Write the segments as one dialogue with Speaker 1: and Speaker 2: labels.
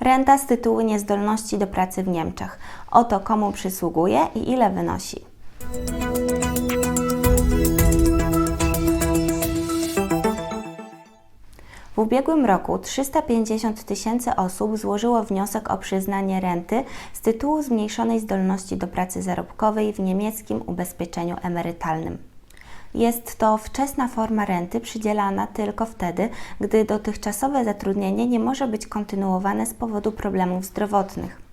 Speaker 1: Renta z tytułu niezdolności do pracy w Niemczech. Oto komu przysługuje i ile wynosi. W ubiegłym roku 350 tysięcy osób złożyło wniosek o przyznanie renty z tytułu zmniejszonej zdolności do pracy zarobkowej w niemieckim ubezpieczeniu emerytalnym. Jest to wczesna forma renty przydzielana tylko wtedy, gdy dotychczasowe zatrudnienie nie może być kontynuowane z powodu problemów zdrowotnych.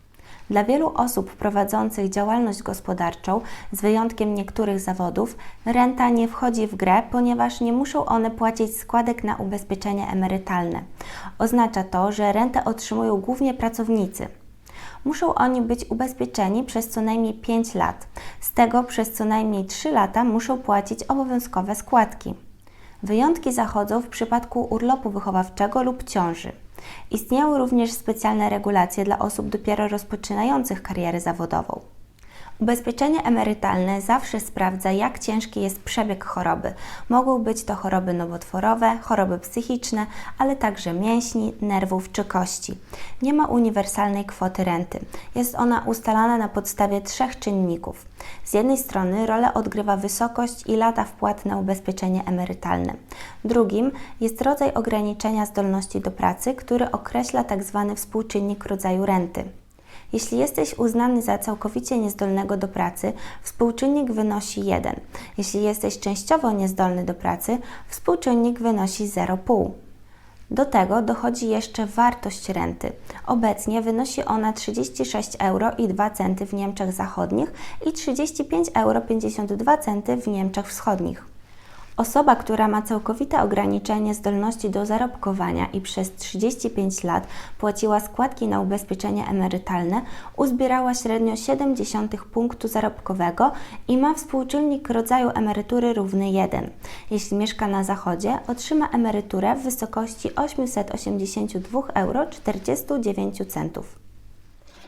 Speaker 1: Dla wielu osób prowadzących działalność gospodarczą, z wyjątkiem niektórych zawodów, renta nie wchodzi w grę, ponieważ nie muszą one płacić składek na ubezpieczenie emerytalne. Oznacza to, że rentę otrzymują głównie pracownicy. Muszą oni być ubezpieczeni przez co najmniej 5 lat. Z tego przez co najmniej 3 lata muszą płacić obowiązkowe składki. Wyjątki zachodzą w przypadku urlopu wychowawczego lub ciąży. Istnieją również specjalne regulacje dla osób dopiero rozpoczynających karierę zawodową. Ubezpieczenie emerytalne zawsze sprawdza, jak ciężki jest przebieg choroby. Mogą być to choroby nowotworowe, choroby psychiczne, ale także mięśni, nerwów czy kości. Nie ma uniwersalnej kwoty renty. Jest ona ustalana na podstawie trzech czynników. Z jednej strony rolę odgrywa wysokość i lata wpłat na ubezpieczenie emerytalne. Drugim jest rodzaj ograniczenia zdolności do pracy, który określa tzw. współczynnik rodzaju renty. Jeśli jesteś uznany za całkowicie niezdolnego do pracy, współczynnik wynosi 1. Jeśli jesteś częściowo niezdolny do pracy, współczynnik wynosi 0,5. Do tego dochodzi jeszcze wartość renty. Obecnie wynosi ona 36 euro i 2 centy w Niemczech Zachodnich i 35 euro 52 centy w Niemczech Wschodnich. Osoba, która ma całkowite ograniczenie zdolności do zarobkowania i przez 35 lat płaciła składki na ubezpieczenie emerytalne, uzbierała średnio 0,7 punktu zarobkowego i ma współczynnik rodzaju emerytury równy 1. Jeśli mieszka na zachodzie, otrzyma emeryturę w wysokości 882 euro 49 centów.